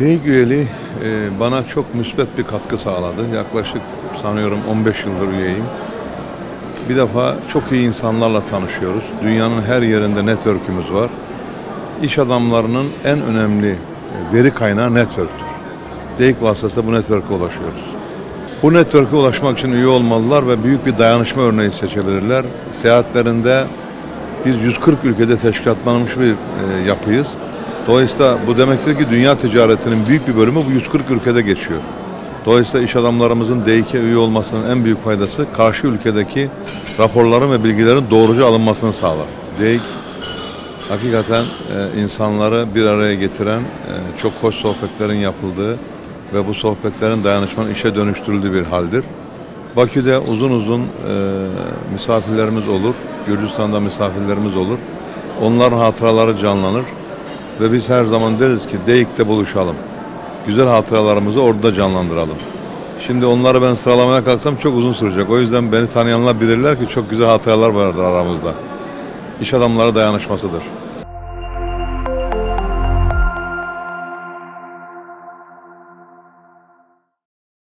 DEİK üyeliği e, bana çok müsbet bir katkı sağladı. Yaklaşık sanıyorum 15 yıldır üyeyim. Bir defa çok iyi insanlarla tanışıyoruz. Dünyanın her yerinde network'ümüz var. İş adamlarının en önemli e, veri kaynağı network'tür. DEİK vasıtasıyla bu network'e ulaşıyoruz. Bu network'e ulaşmak için üye olmalılar ve büyük bir dayanışma örneği seçebilirler. Seyahatlerinde biz 140 ülkede teşkilatlanmış bir e, yapıyız. Dolayısıyla bu demektir ki dünya ticaretinin büyük bir bölümü bu 140 ülkede geçiyor. Dolayısıyla iş adamlarımızın D2'ye üye olmasının en büyük faydası karşı ülkedeki raporların ve bilgilerin doğruca alınmasını sağlar. DEİK hakikaten e, insanları bir araya getiren, e, çok hoş sohbetlerin yapıldığı ve bu sohbetlerin dayanışmanın işe dönüştürüldüğü bir haldir. Bakü'de uzun uzun e, misafirlerimiz olur. Gürcistan'da misafirlerimiz olur. Onların hatıraları canlanır. Ve biz her zaman deriz ki DEİK'te buluşalım. Güzel hatıralarımızı orada canlandıralım. Şimdi onları ben sıralamaya kalksam çok uzun sürecek. O yüzden beni tanıyanlar bilirler ki çok güzel hatıralar vardır aramızda. İş adamları dayanışmasıdır.